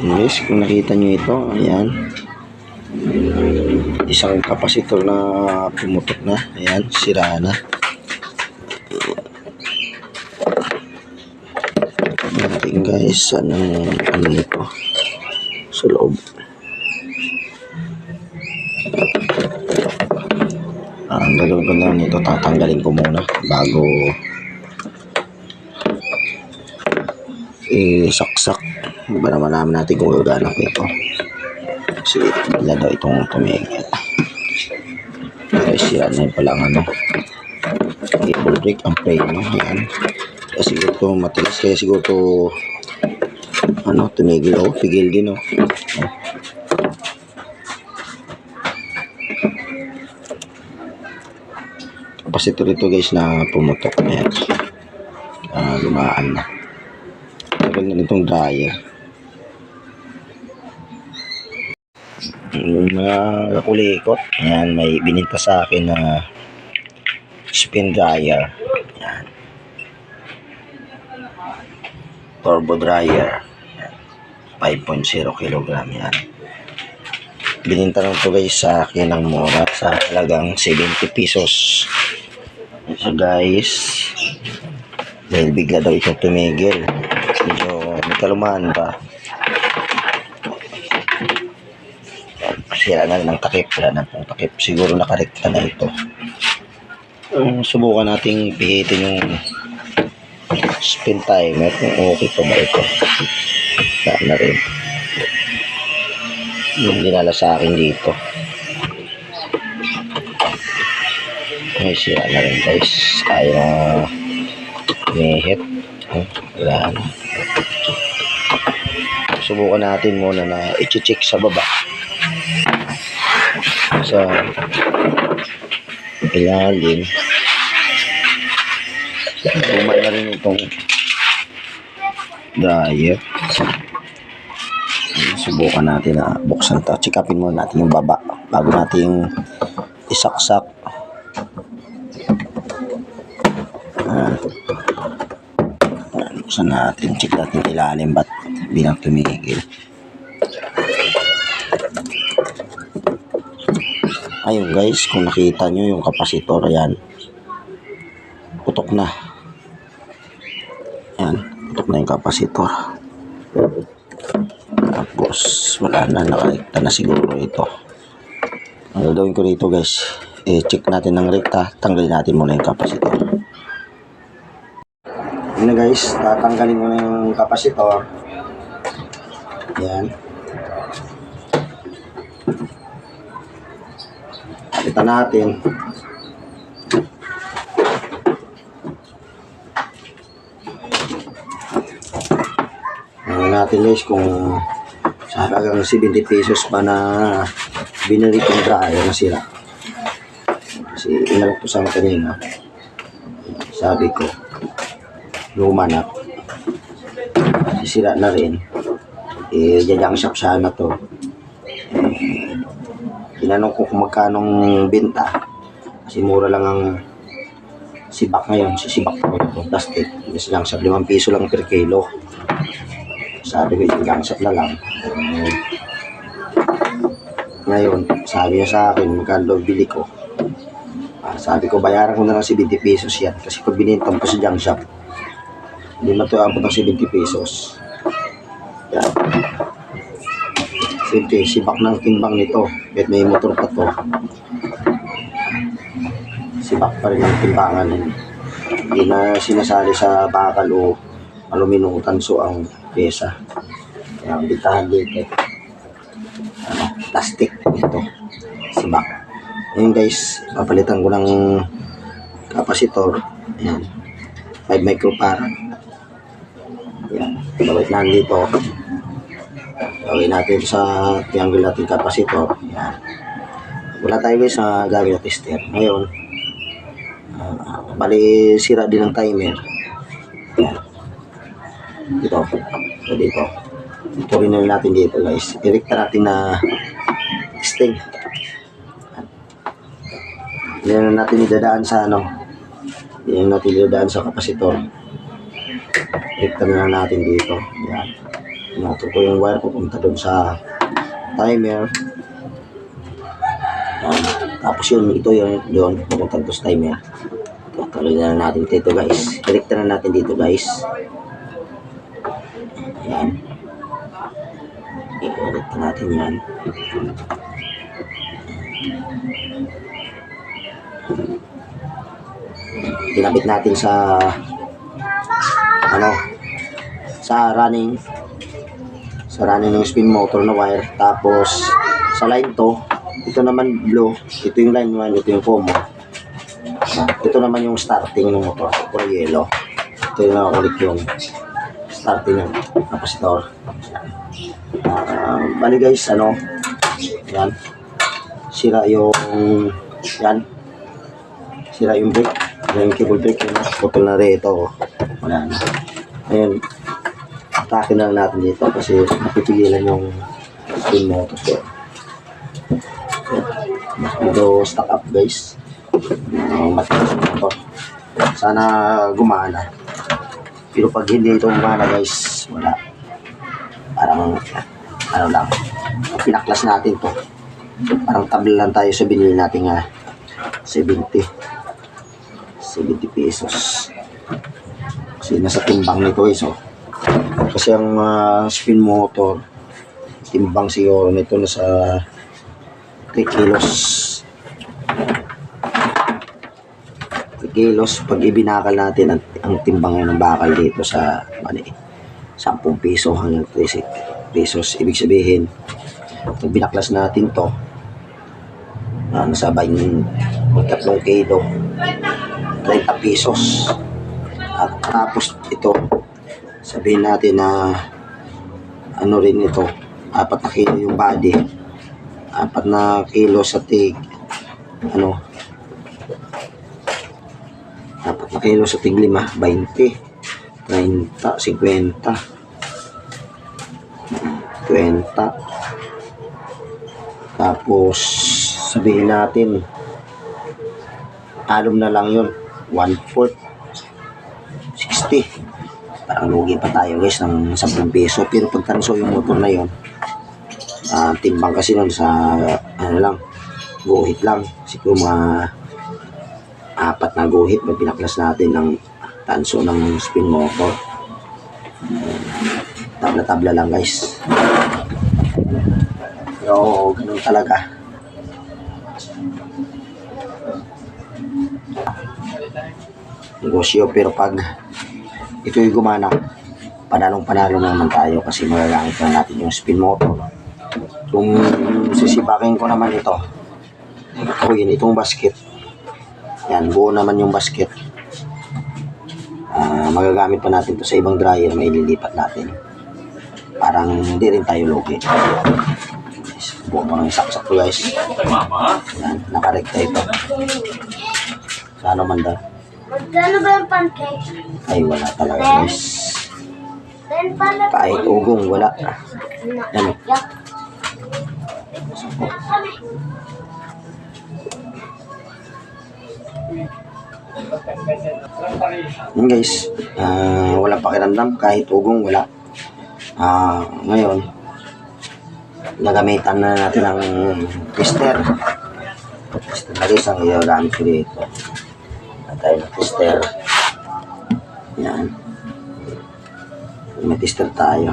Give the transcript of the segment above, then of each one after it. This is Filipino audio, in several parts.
Guys, kung nakita nyo ito, ayan. Isang kapasitor na pumutok na. Ayan, sira na. Natin guys, anong ano nito sa loob. Ah, Ang gagawin ko na nito, tatanggalin ko muna bago isaksak. Ba naman namin natin kung gagana ko ito. Kasi wala daw itong tumigil. Guys, yan na yung palang ano. Cable break ang preno. Yan. Kaya siguro to matigas. Kaya siguro to ano, tumigil. Oh, pigil din oh. oh. Kapasitor ito guys na pumutok. Ayan. Ah, lumaan na. Tagal na nitong dryer. Mga kakulikot, ayan, may bininta sa akin na spin dryer. Ayan. Turbo dryer. Ayan. 5.0 kilogram yan. Bininta lang to guys sa akin ng mura sa halagang 70 pesos. So guys, dahil bigla daw itong tumigil. May kalumaan pa. Sira na ang takip. Wala na pong takip. Siguro nakarekta na ito. Um, subukan nating pihitin yung spin timer kung okay pa ba ito. Wala na rin. Yung dinala sa akin dito. Ay, sira na rin guys. Ayaw na Mehit. Ay, wala na. Subukan natin muna na i-check sa baba. Sa ilalim. Luma na rin itong dryer. Subukan natin na buksan to. Check upin muna natin yung baba bago natin isaksak. Ayan, buksan natin. Check natin ilalim ba't bilang tumigil. Ayun guys, kung nakita nyo yung kapasitor, ayan. Putok na. Ayan, putok na yung kapasitor. Tapos, wala na, nakarekta na siguro ito. Ang gagawin ko rito guys, eh, check natin ng rekta, tanggalin natin muna yung kapasitor. Yun na guys, tatanggalin ko na yung kapasitor. Yan. Palitan natin. Ano natin guys kung sa halagang 70 pesos pa na binili kong dryer na sira. Kasi inalok ko sa kanina. Sabi ko, luma na. Sisira na rin. Eh, jajang shop sana to. Eh, tinanong ko kung magkanong benta. Kasi mura lang ang sibak ngayon. Si sibak ko ito, plastic. Mas lang sa 5 piso lang per kilo. Sabi ko, yung gangsap na lang. Eh, ngayon, sabi niya sa akin, magkano bili ko. Ah, sabi ko, bayaran ko na lang si 20 pesos yan. Kasi pag binintam ko sa junk shop, hindi na ito abot ng 70 pesos. Siyempre, sibak ng timbang nito. Kahit may motor pa to. Sibak pa rin ang timbangan. Hindi na sinasali sa bakal o aluminum tanso ang pyesa. Kaya ang bintahan dito. Ano, plastic ito. Sibak. Ngayon guys, papalitan ko ng kapasitor. Ayan. 5 microfarad. Yan. Balik na dito. Gawin natin sa triangle natin kapasitor. Yan. Wala tayo sa gamit na tester. Ngayon, ah, bali sira din ang timer. Yan. Dito. So, dito. Ito rin na natin dito guys. Direkta natin na testing. Yan na natin idadaan sa ano. Yan natin idadaan sa kapasitor. Direkta na natin dito. Yan. Pinutol ko yung wire pupunta doon sa timer. Yan. Tapos yun, ito yun, doon, pupunta doon sa timer. Tuloy na natin dito guys. Connect na natin dito guys. Yan. I-connect natin yan. Kinabit natin sa ano sa running sa running ng spin motor na wire. Tapos sa line to ito naman blue ito yung line 1 ito yung combo ito naman yung starting ng motor puro yellow. Ito yung nakakulit yung starting ng capacitor. Uh, bali guys ano? Yan. Sira yung yan. Sira yung brake. Yung cable brake putol na rin ito oh. wala na. Ayun atake na lang natin dito kasi napipigilan yung spin motor ko medyo stuck up guys. Uh, matigas yung sana gumana. Pero pag hindi ito gumana guys wala. Parang ano lang. Pinaklas natin to. Parang tabla lang tayo sa binili natin nga 70 70 pesos. Kasi nasa timbang nito is oh. Kasi ang ah, spin motor timbang siguro nito nasa 3 kilos. 3 kilos pag ibinakal natin ang, ang timbang ng bakal dito sa mali 10 piso hanggang 30 pesos. Ibig sabihin pag binaklas natin to uh, nasa 20 3 kilo 30 pesos. At tapos ito sabihin natin na ano rin ito apat na kilo yung body. Apat na kilo sa tig ano apat na kilo sa tig lima 20 30 50 20 tapos sabihin natin alum na lang yun 1 fourth 60 parang lugi pa tayo guys ng 10 peso pero pag tanso yung motor na yun ah, timbang kasi nun sa ano lang guhit lang. Siguro mga apat na guhit pag pinaklas natin ng tanso ng spin motor. Tabla-tabla lang guys. Pero ganun talaga. Negosyo pero pag ito yung gumana. Panalong panalo naman tayo kasi magagamit na natin yung spin motor. Kung sisibakin ko naman ito ito yun itong basket. Yan buo naman yung basket. Ah, magagamit pa natin to sa ibang dryer may ililipat natin. Parang hindi rin tayo logi buo mo ng saksak to guys yan nakarekta ito. Sa ano man daw Magkano ba yung pancake? ay wala talaga guys Then pala kahit ugong wala yan Yak. Yan guys, ah walang pakiramdam kahit ugong wala. Ah, ngayon, nagamitan na natin ng tester. Tester na guys ang igagamit ko dito. Tayo ng tester. Yan. May tester tayo.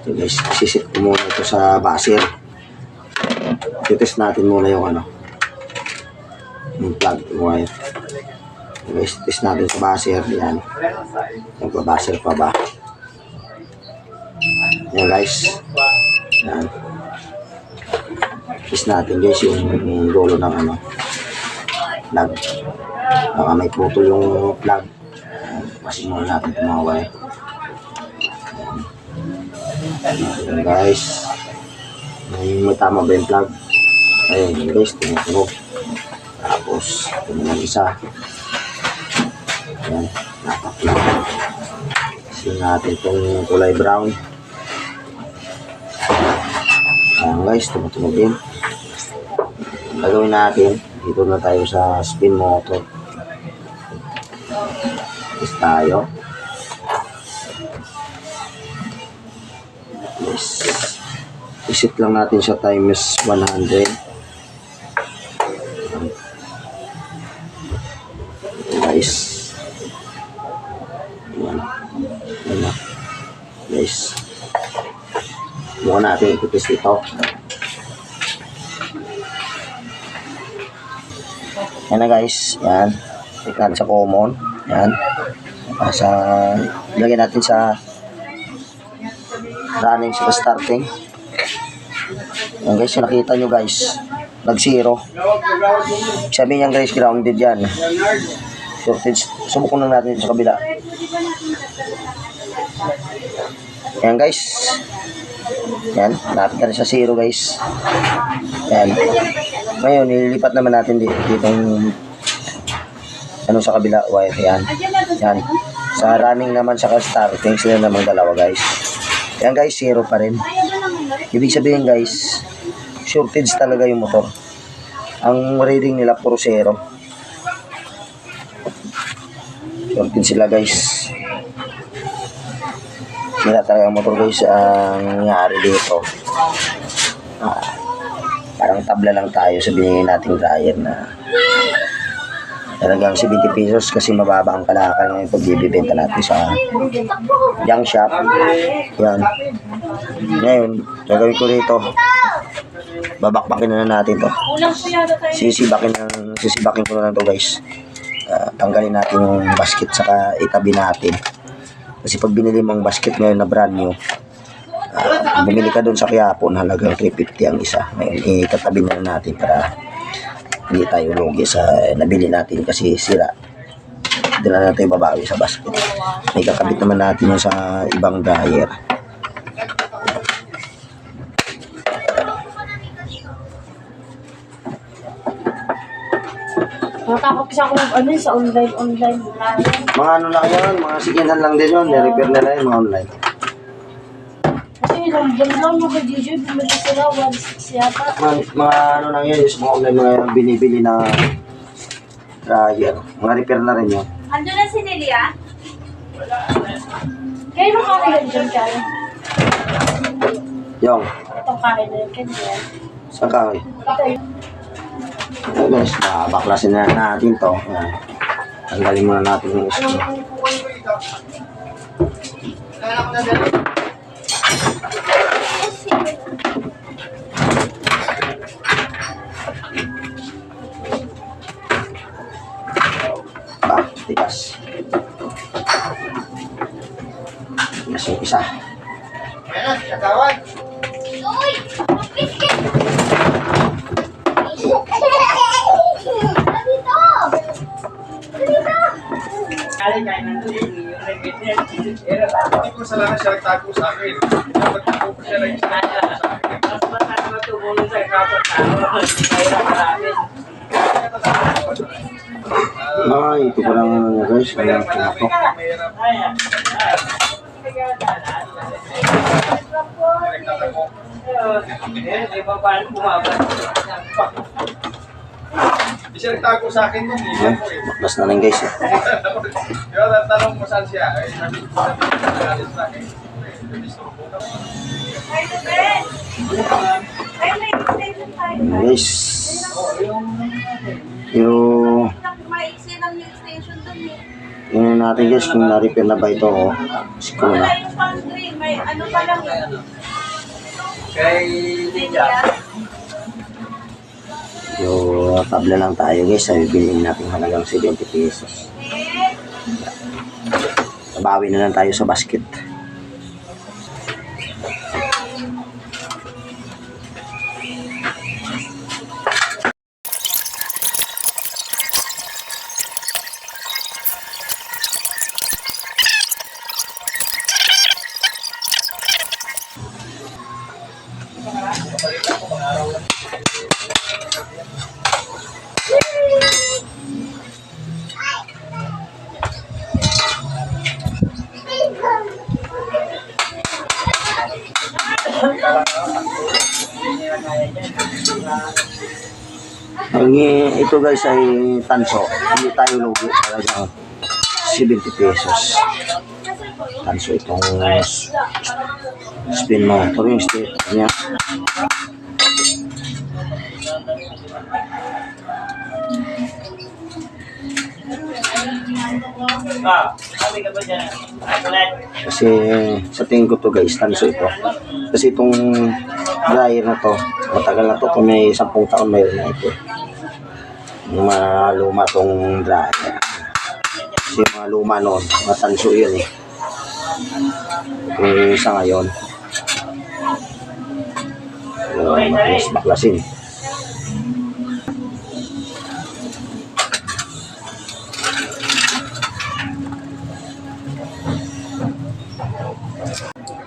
Ito guys, sisit ko muna ito sa baser. Titest natin muna yung ano, yung plug wire. Guys, test natin sa baser. Yan. Nagbabaser pa ba? Yan guys. Yan. Test natin guys yung, dulo ng ano. Plug. Baka may putol yung plug. Pasin muna natin itong mga guys. May, may tama ba yung plug? Ayun guys, tumutunog. Tapos, ito isa. Ayan, natakla. Kasi natin itong kulay brown. Ayan guys, tumutunog din. Gagawin natin, dito na tayo sa spin motor. Test tayo. Yes. Isit lang natin siya times 100. Guys. Yan. Yan. Guys. Mukha natin ipipis ito. Yan na guys. Yan. Tignan sa common. Yan. Ah, sa, lagyan natin sa running sa starting. Yan guys, nakita nyo guys. Nag zero. Sabi niyan guys, grounded yan. Shortage. Subukan lang natin sa kabila. Yan guys. Yan, napit na sa zero guys. Yan. Ngayon, nililipat naman natin dito, ditong ano sa kabila wire yan. Yan. Sa running naman sa starting sila namang dalawa guys. Yan guys, zero pa rin. Ibig sabihin guys, shortage talaga yung motor. Ang reading nila puro zero. Shortage sila guys. Sira talaga motor guys ang nangyari dito. Ah, parang tabla lang tayo sa binigay nating dryer na talagang 70 pesos kasi mababa ang kalakal ngayon pag ibibenta natin sa young shop. Yan. Ngayon, gagawin ko rito. Babakbakin na na natin to. Sisibakin na, sisibakin ko na to guys. Ah, tanggalin natin yung basket saka itabi natin. Kasi pag binili mo ang basket ngayon na brand new, ah, bumili ka doon sa Quiapo na halagang 350 ang isa. Ngayon, itatabi na natin para hindi tayo lugi sa nabili natin kasi sira. Hindi na natin babawi sa basket. May kakabit naman natin sa ibang dryer. Natakot kasi ako mag ano sa online, online. Mga ano lang yun, mga sikinan lang din yun. Ni-repair nila yun, mga online. Kasi ilang buwan lang yung kay DJ, bumili sila, 1.6 yata. Mga, mga ano lang yun, yung mga online mga binibili na dryer. Mga repair na rin yun. Ando na si Nelia? Kaya nung kakilan dyan kaya. Yung, Itong kain na yun, kanya. saan ka eh? Ito yun. Okay guys, baklasin na natin to. Yan. Tanggalin muna natin yung screw. Ba, tigas. Tigas yung isa. Uy! Ko salamat siya nagtago sa akin. Dapat ko po siya nagtago sa akin. Ay, ito pa lang ano guys. Ayan, pinatok. Mahirap. Nagtatago. Hindi siya nagtago sa akin nung Ayan, ilan ko eh. baklas na lang guys. Eh. Tanong mo saan siya, ay sabi ko sabi ko nagalit sa akin. Ka. Ayan, guys. Yung. Tingnan natin guys kung na-repair na ba ito o screw na. may ano pa lang eh. Yung tabla lang tayo guys. Sabi bilhin natin halagang 70 pesos. Bawi na lang tayo sa basket. Ito guys ay tanso. Hindi tayo lugi. Talagang 70 pesos. tanso itong spin motor yung stator niya. Kasi sa tingin ko to guys, tanso ito. Kasi itong dryer na to, matagal na to, kung may 10 taon mayroon na ito. Yung mga luma tong dryer. Kasi yung mga luma noon, matanso yun eh. Yung isa ngayon, yung baklas baklasin.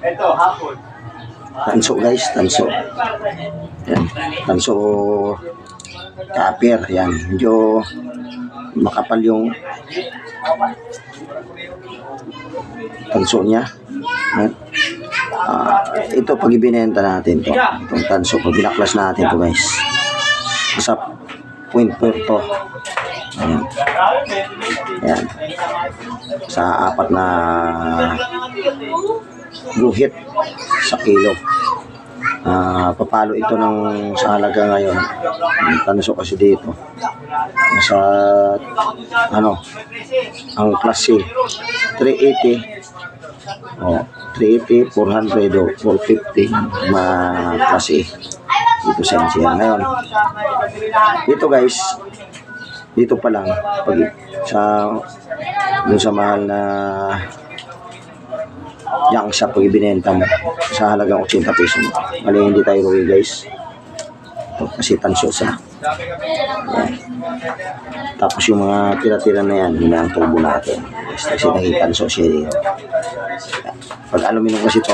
Ito, hapon. Tanso guys, tanso. Yan. Tanso copper. Yan. Medyo makapal yung tanso niya. Yan. Ah, ito pag ibinenta natin to. Itong tanso pag binaklas natin to guys. Sa point per to. Ayan. Ayan. Sa apat na guhit sa kilo. Ah, papalo ito ng sa halaga ngayon. Ang tanso kasi dito. Nasa ano, ang klase 380 oh, 380, 400 o 450 mga klase dito dito guys, dito pa lang pag sa dun sa mahal na yang sa pag ibinenta mo sa halagang 80 peso mo. Mali hindi tayo rugi guys. Ito, kasi tanso sa. Yan. Tapos yung mga tira-tira na yan, yun ang tubo natin. Yes, kasi naging tanso siya. Yan. Pag aluminum kasi ito,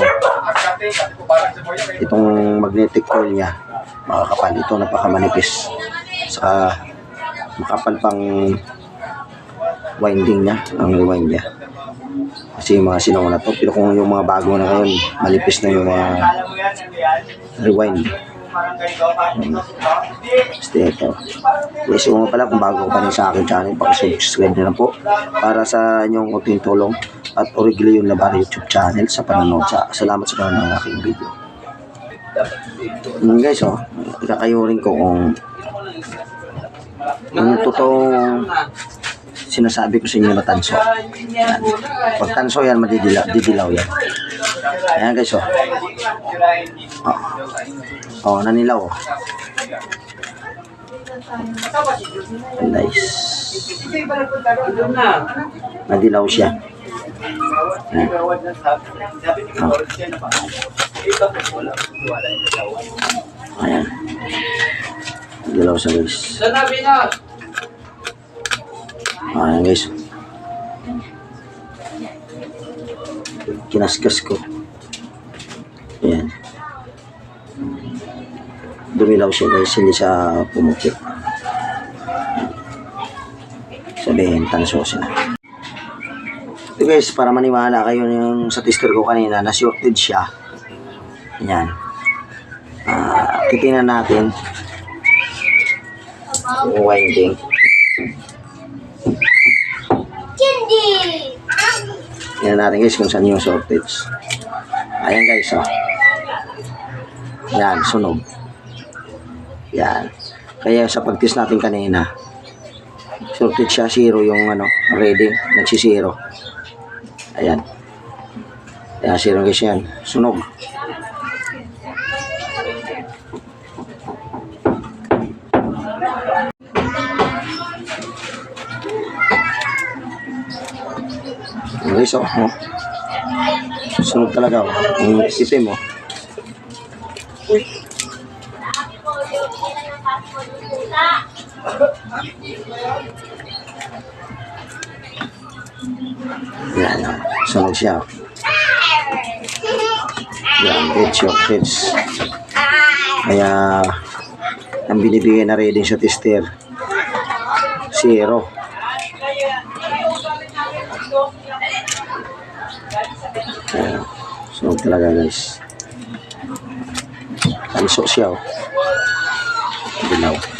itong magnetic coil niya, makakapal. Ito napakamanipis. Sa makapal pang winding niya, ang rewind niya. Kasi yung mga sinungo na to, pero kung yung mga bago na ngayon, malipis na yung mga rewind. Basta ito. Yes, kung nga pala, kung bago ka pa rin sa akin channel, pakisubscribe na lang po para sa inyong kunting tulong at Origlo yung Labar YouTube channel sa panonood. Sa, salamat sa panonood ng aking video. Yun guys, oh, kakayurin ko kung yung totoong sinasabi ko sa inyo na tanso. Yan. Pag tanso yan, madidilaw, didilaw yan. Ayan guys, oh. Oh, oh nanilaw. Oh. Nice. Nadilaw siya. Ayan. Ayan. Nadilaw siya guys. Ayan guys. Kinaskas ko. Ayan. Dumilaw siya guys, hindi siya pumuti. Sabihin, tanso siya. Ito guys, para maniwala kayo yung sa tester ko kanina, na shorted siya. Ayan. Ah, titingnan natin winding. Tingnan natin guys kung saan yung shortage. Ayan guys, oh. Yan, sunog. Yan. Kaya sa pag-test natin kanina, shortage siya, zero yung ano, reading, nagsisiro. Ayan. Ayan, zero guys yan. Sunog. Guys, oh. oh. Sunog talaga, oh. Yung itim, oh. Yan, oh. sunog siya. Yan, head shortage. Kaya, ang binibigay na reading sa tester, zero. Ayan, sunog talaga guys. Tanso siya, oh. Dilaw.